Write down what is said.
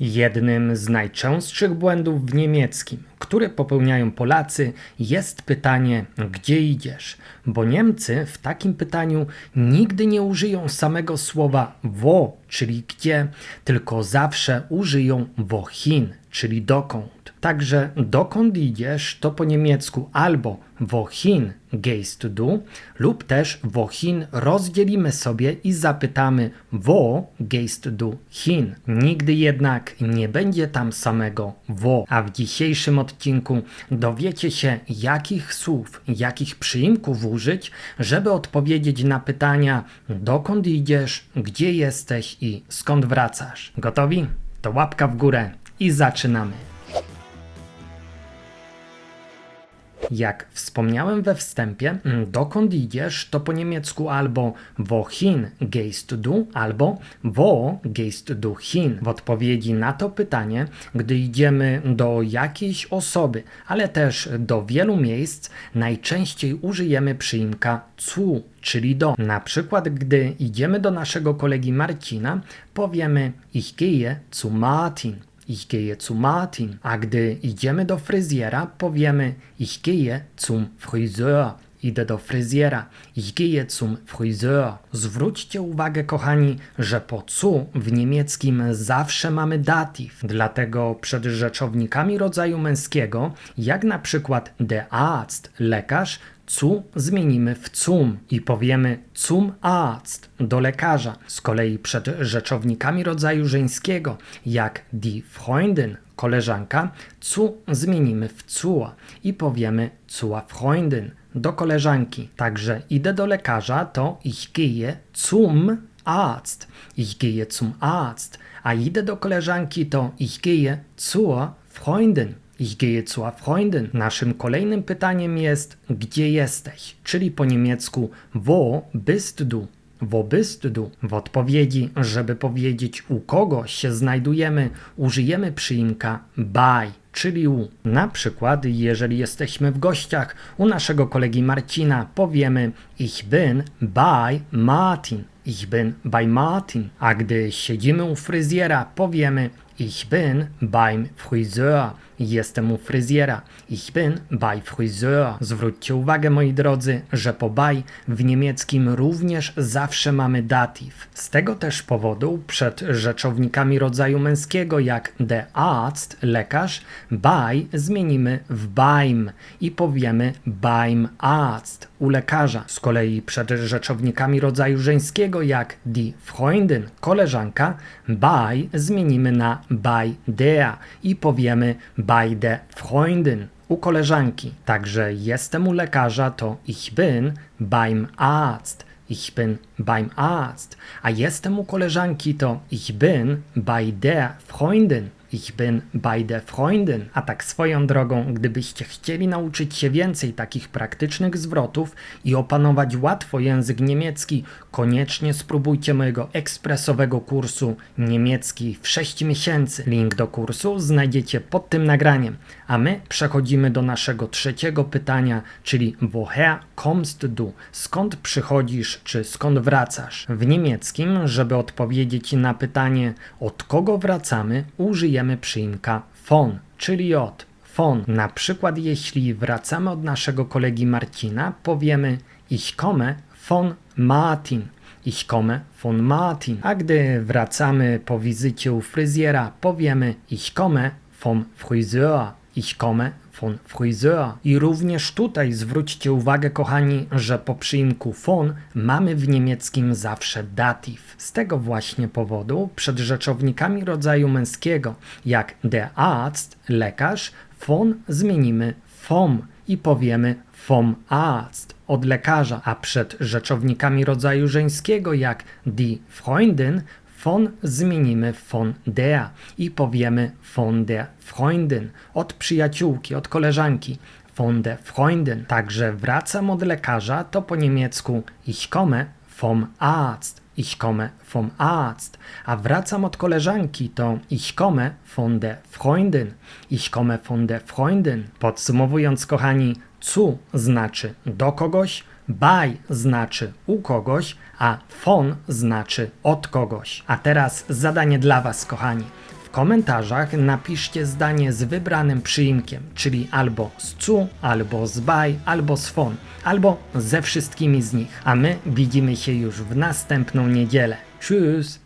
Jednym z najczęstszych błędów w niemieckim, które popełniają Polacy, jest pytanie: gdzie idziesz? Bo Niemcy w takim pytaniu nigdy nie użyją samego słowa wo, czyli gdzie, tylko zawsze użyją wohin, czyli dokąd. Także dokąd idziesz to po niemiecku albo wohin gehst du lub też wohin rozdzielimy sobie i zapytamy wo gehst du hin. Nigdy jednak nie będzie tam samego wo. A w dzisiejszym odcinku dowiecie się jakich słów, jakich przyimków użyć, żeby odpowiedzieć na pytania dokąd idziesz, gdzie jesteś i skąd wracasz. Gotowi? To łapka w górę i zaczynamy. Jak wspomniałem we wstępie, mm, dokąd idziesz to po niemiecku albo wohin gehst du, albo wo gehst du hin. W odpowiedzi na to pytanie, gdy idziemy do jakiejś osoby, ale też do wielu miejsc, najczęściej użyjemy przyimka zu, czyli do. Na przykład, gdy idziemy do naszego kolegi Marcina, powiemy ich gehe zu Martin. Ich gehe zu Martin. A gdy idziemy do fryzjera, powiemy ich gehe zum Friseur. Idę do fryzjera. Ich gehe zum Friseur. Zwróćcie uwagę, kochani, że po cu w niemieckim zawsze mamy datyw. Dlatego przed rzeczownikami rodzaju męskiego, jak na przykład der Arzt, lekarz, cu zmienimy w cum i powiemy zum Arzt, do lekarza. Z kolei przed rzeczownikami rodzaju żeńskiego, jak die Freundin, koleżanka, cu zmienimy w cua i powiemy zur Freundin, do koleżanki. Także idę do lekarza, to ich gehe zum Arzt. Ich gehe zum Arzt. A idę do koleżanki, to ich gehe zur Freundin. Ich gehe zur Freundin. Naszym kolejnym pytaniem jest, gdzie jesteś? Czyli po niemiecku, wo bist du? Wo bist du? W odpowiedzi, żeby powiedzieć u kogo się znajdujemy, użyjemy przyimka bei, czyli u. Na przykład, jeżeli jesteśmy w gościach u naszego kolegi Marcina, powiemy ich bin bei Martin. Ich bin bei Martin. A gdy siedzimy u fryzjera, powiemy ich bin beim Friseur. Jestem u fryzjera. Ich bin bei Friseur. Zwróćcie uwagę, moi drodzy, że po bei w niemieckim również zawsze mamy datyw. Z tego też powodu przed rzeczownikami rodzaju męskiego, jak der Arzt, lekarz, bei zmienimy w beim i powiemy beim Arzt, u lekarza. Z kolei przed rzeczownikami rodzaju żeńskiego, jak die Freundin, koleżanka, bei zmienimy na bei der i powiemy bei der Freundin, u koleżanki. Także jestem u lekarza to ich bin beim Arzt. Ich bin beim Arzt. A jestem u koleżanki to ich bin bei der Freundin. Ich bin bei der Freundin. A tak swoją drogą, gdybyście chcieli nauczyć się więcej takich praktycznych zwrotów i opanować łatwo język niemiecki, koniecznie spróbujcie mojego ekspresowego kursu niemiecki w 6 miesięcy. Link do kursu znajdziecie pod tym nagraniem. A my przechodzimy do naszego trzeciego pytania, czyli woher kommst du? Skąd przychodzisz, czy skąd wracasz? W niemieckim, żeby odpowiedzieć na pytanie od kogo wracamy, użyjemy przyimka von, czyli od. Von. Na przykład jeśli wracamy od naszego kolegi Marcina, powiemy ich komme von Martin. Ich komme von Martin. A gdy wracamy po wizycie u fryzjera, powiemy ich komme vom Friseur. Ich komme von Friseur. I również tutaj zwróćcie uwagę, kochani, że po przyimku von mamy w niemieckim zawsze datyw. Z tego właśnie powodu przed rzeczownikami rodzaju męskiego, jak der Arzt, lekarz, von zmienimy vom i powiemy vom Arzt, od lekarza, a przed rzeczownikami rodzaju żeńskiego, jak die Freundin, von zmienimy von der i powiemy von der Freundin, od przyjaciółki, od koleżanki, von der Freundin. Także wracam od lekarza, to po niemiecku ich komme vom Arzt. Ich komme vom Arzt. A wracam od koleżanki, to ich komme von der Freundin. Ich komme von der Freundin. Podsumowując, kochani, zu znaczy do kogoś, bei znaczy u kogoś, a von znaczy od kogoś. A teraz zadanie dla Was, kochani. W komentarzach napiszcie zdanie z wybranym przyimkiem, czyli albo z cu, albo z baj, albo z fon, albo ze wszystkimi z nich. A my widzimy się już w następną niedzielę. Tschüss!